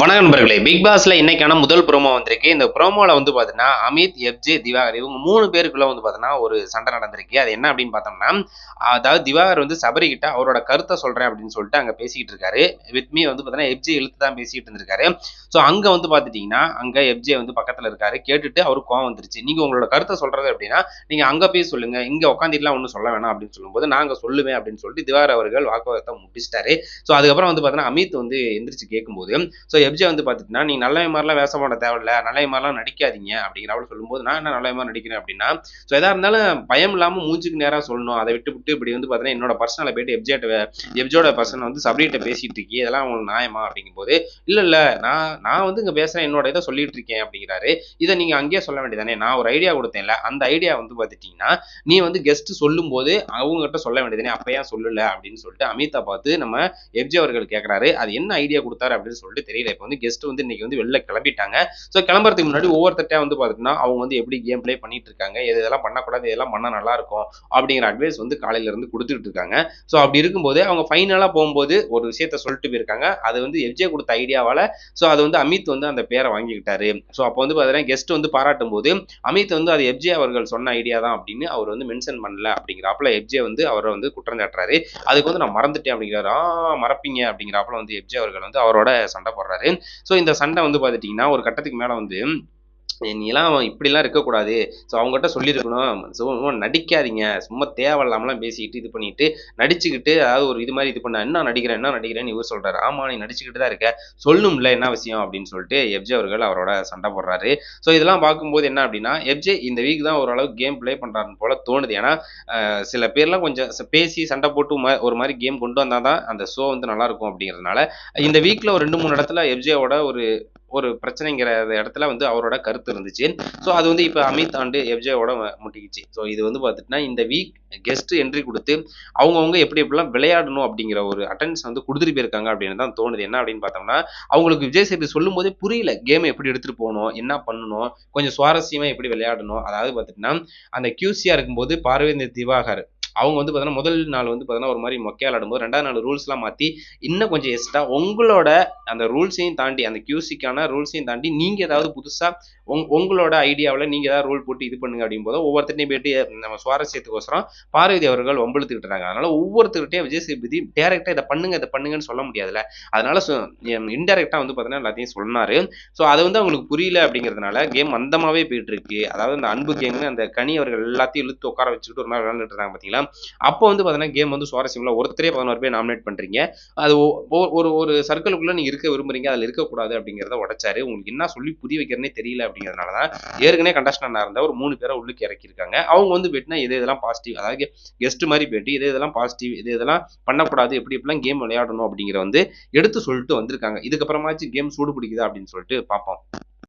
வணக்கம் நண்பர்களே. பிக் பாஸ்ல இன்னைக்கான முதல் ப்ரோமோ வந்திருக்கு. இந்த ப்ரோமோல வந்து பாத்தீங்கன்னா அமித் எப்ஜே திவாகர் இவங்க மூணு பேருக்குள்ள வந்து பாத்தீங்கன்னா ஒரு சண்டை நடந்திருக்கு. அது என்ன அப்படின்னு பார்த்தோம்னா அதாவது திவாகர் வந்து சபரி கிட்ட அவரோட கருத்தை சொல்றேன் அப்படின்னு சொல்லிட்டு அங்க பேசிக்கிட்டு இருக்காரு. வித் மீ வந்து பாத்தீங்கன்னா எஃப்ஜே இழுத்து தான் பேசிட்டு இருந்திருக்காரு. ஸோ அங்க வந்து பாத்துட்டீங்கன்னா அங்க எஃப்ஜே வந்து பக்கத்துல இருக்காரு. கேட்டுட்டு அவருக்கு கோவம் வந்துருச்சு. நீங்க உங்களோட கருத்தை சொல்றது அப்படின்னா நீங்க அங்க போய் சொல்லுங்க. இங்க உட்காந்துட்டுலாம் ஒன்றும் சொல்ல வேணாம் அப்படின்னு சொல்லும்போது நாங்க சொல்லுவேன் அப்படின்னு சொல்லிட்டு திவாகர் அவர்கள் வாக்குவாதத்தை முடிச்சிட்டாரு ஸோ அதுக்கப்புறம் வந்து பாத்தீங்கன்னா அமித் வந்து எந்திரிச்சு கேட்கும்போது ஸோ எப்ஜே வந்து பார்த்துட்டுனா நீ நல்ல மாதிரிலாம் வேஷம் போட தேவையில்ல நல்ல மாதிரிலாம் நடிக்காதீங்க அப்படிங்கிறவள சொல்லும்போது நான் என்ன நல்ல மாதிரி நடிக்கிறேன்? அப்படின்னா ஸோ எதா இருந்தாலும் பயம் இல்லாமல் மூஞ்சுக்கு நேராக சொல்லணும். அதை விட்டு விட்டு இப்படி வந்து பார்த்தீங்கன்னா என்னோட பர்சனலை போயிட்டு எப்ஜேட்ட எப்ஜோட பர்சன் வந்து சப்ரிகிட்ட பேசிட்டு இருக்கி இதெல்லாம் உங்களுக்கு நியாயமா? அப்படிங்கும்போது இல்லை இல்லை நான் நான் வந்து இங்கே பேசுகிறேன் என்னோட இதை சொல்லிட்டு இருக்கேன் அப்படிங்கிறாரு. இதை நீங்கள் அங்கேயே சொல்ல வேண்டியதானே? நான் ஒரு ஐடியா கொடுத்தேன்ல அந்த ஐடியா வந்து பார்த்துட்டீங்கன்னா நீ வந்து கெஸ்ட் சொல்லும்போது அவங்ககிட்ட சொல்ல வேண்டியதானே? அப்போ ஏன் அப்படின்னு சொல்லிட்டு அமிதா பார்த்து நம்ம எப்ஜே அவர்கள் கேட்குறாரு அது என்ன ஐடியா கொடுத்தாரு? அப்படின்னு சொல்லிட்டு தெரியல. இப்போ வந்து கெஸ்ட் வந்து இன்னைக்கு வந்து வெளில கிளம்பிட்டாங்க. ஸோ கிளம்புறதுக்கு முன்னாடி ஒவ்வொருத்தட்டையா வந்து பார்த்தீங்கன்னா அவங்க வந்து எப்படி கேம் ப்ளே பண்ணிட்டு இருக்காங்க எது இதெல்லாம் பண்ணக்கூடாது இதெல்லாம் பண்ணால் நல்லா இருக்கும் அப்படிங்கிற அட்வைஸ் வந்து காலையில இருந்து கொடுத்துட்டு இருக்காங்க. ஸோ அப்படி இருக்கும்போது அவங்க ஃபைனலாக போகும்போது ஒரு விஷயத்த சொல்லிட்டு போயிருக்காங்க. அது வந்து எஃப்ஜே கொடுத்த ஐடியாவால ஸோ அது வந்து அமித் வந்து அந்த பேரை வாங்கிக்கிட்டாரு. ஸோ அப்போ வந்து பார்த்தீங்கன்னா கெஸ்ட் வந்து பாராட்டும் போது அமித் வந்து அது எஃப்ஜே அவர்கள் சொன்ன ஐடியா தான் அப்படின்னு அவர் வந்து மென்ஷன் பண்ணல அப்படிங்கிறாப்புல எஃப்ஜே வந்து அவரை வந்து குற்றம் சாட்டுறாரு அதுக்கு வந்து நான் மறந்துட்டேன் அப்படிங்கிறாரு. ஆ மறப்பீங்க அப்படிங்கிறாப்புல வந்து எஃப்ஜே அவர்கள் வந்து அவரோட சண்டை போடுறாரு. ஸோ இந்த சண்டை வந்து பார்த்துட்டிங்கன்னா ஒரு கட்டத்துக்கு மேலே வந்து நீலாம் இப்படிலாம் இருக்கக்கூடாது. ஸோ அவங்ககிட்ட சொல்லியிருக்கணும். ஸோ நடிக்காதீங்க. சும்மா தேவையில்லாமலாம் பேசிக்கிட்டு இது பண்ணிட்டு நடிச்சுக்கிட்டு அதாவது ஒரு இது மாதிரி இது பண்ண என்ன நடிக்கிறேன் என்ன நடிக்கிறேன்னு இவர் சொல்றாரு. ஆமா நீ நடிச்சுக்கிட்டு தான் இருக்க. சொல்லும்ல என்ன விஷயம்? அப்படின்னு சொல்லிட்டு எப்ஜே அவர்கள் அவரோட சண்டை போடுறாரு. ஸோ இதெல்லாம் பார்க்கும்போது என்ன அப்படின்னா எப்ஜே இந்த வீக் தான் ஓரளவுக்கு கேம் ப்ளே பண்றாருன்னு போல தோணுது. ஏன்னா சில பேர்லாம் கொஞ்சம் பேசி சண்டை போட்டு ஒரு மாதிரி கேம் கொண்டு வந்தால் தான் அந்த ஷோ வந்து நல்லா இருக்கும் அப்படிங்கிறதுனால இந்த வீக்ல ஒரு ரெண்டு மூணு இடத்துல எப்ஜேவோட ஒரு ஒரு பிரச்சனைங்கிற இடத்துல வந்து அவரோட கருத்து இருந்துச்சு. ஸோ அது வந்து இப்போ அமித் ஆண்டு எஃப்ஜேவோட முட்டிக்கிச்சு. ஸோ இது வந்து பார்த்துட்டுனா இந்த வீக் கெஸ்ட் என்ட்ரி கொடுத்து அவங்கவுங்க எப்படி எப்படிலாம் விளையாடணும் அப்படிங்கிற ஒரு அட்டன்ஸ் வந்து கொடுத்துட்டு போயிருக்காங்க அப்படின்னு தான் தோணுது. என்ன அப்படின்னு பார்த்தோம்னா அவங்களுக்கு விஜய் சேபி சொல்லும் போதே புரியல. கேம் எப்படி எடுத்துகிட்டு போகணும் என்ன பண்ணணும் கொஞ்சம் சுவாரஸ்யமாக எப்படி விளையாடணும். அதாவது பார்த்துட்டுனா அந்த கியூசியாக இருக்கும்போது பார்வேந்தர் திவாகர் அவங்க வந்து பார்த்தீங்கன்னா முதல் நாள் வந்து பார்த்தீங்கன்னா ஒரு மாதிரி மொக்கையால் விளாடும்போது ரெண்டாவது நாள் ரூல்ஸ்லாம் மாற்றி இன்னும் கொஞ்சம் எக்ஸ்ட்ரா உங்களோட அந்த ரூல்ஸையும் தாண்டி அந்த கியூசிக்கான ரூல்ஸையும் தாண்டி நீங்கள் ஏதாவது புதுசாக உங் உங்களோட ஐடியாவில் நீங்கள் ஏதாவது ரூல் போட்டு இது பண்ணுங்க அப்படிங்கும்போது போது ஒவ்வொருத்தரையும் போயிட்டு நம்ம சுவாரஸ்யத்துக்கோசரம் பார்வதி அவர்கள் ஒம்பளுத்துக்கிட்டுறாங்க அதனால ஒவ்வொருத்தருகிட்டே விஜய் சேதுபதி டேரெக்டாக இதை பண்ணுங்க இதை பண்ணுங்கன்னு சொல்ல முடியாதுல்ல. அதனால இன்டெரக்டாக வந்து பார்த்தீங்கன்னா எல்லாத்தையும் சொன்னார். ஸோ அதை வந்து அவங்களுக்கு புரியல அப்படிங்கிறதுனால கேம் மந்தமாகவே போயிட்டு இருக்கு அதாவது அந்த அன்பு கேம் அந்த கனி அவர்கள் எல்லாத்தையும் இழுத்து உட்கார வச்சுக்கிட்டு ஒரு மாதிரி விளையாண்டுட்டு இருக்காங்க பார்த்தீங்களா அப்போ வந்து பார்த்தீங்கன்னா கேம் வந்து சுவாரஸ்யமில்ல ஒருத்தரே பதினோரு பேர் நாமினேட் பண்ணுறீங்க அது ஒரு ஒரு சர்க்கிளுக்குள்ளே நீங்கள் இருக்க விரும்புறீங்க அதில் இருக்கக்கூடாது அப்படிங்கிறத உடைச்சாரு. உங்களுக்கு என்ன சொல்லி புரிய வைக்கிறனே தெரியல அப்படிங்கிறதுனால தான் ஏற்கனவே கண்டஸ்டண்டாக இருந்தால் ஒரு மூணு பேரை உள்ளுக்கு இறக்கியிருக்காங்க. அவங்க வந்து போயிட்டுனா எது இதெல்லாம் பாசிட்டிவ் அதாவது கெஸ்ட் மாதிரி போயிட்டு எது இதெல்லாம் பாசிட்டிவ் இது இதெல்லாம் பண்ணக்கூடாது எப்படி எப்படிலாம் கேம் விளையாடணும் அப்படிங்கிற வந்து எடுத்து சொல்லிட்டு வந்திருக்காங்க. இதுக்கப்புறமாச்சு கேம் சூடு பிடிக்குதா அப்படின்னு சொல்லிட்டு பார்ப்போம்.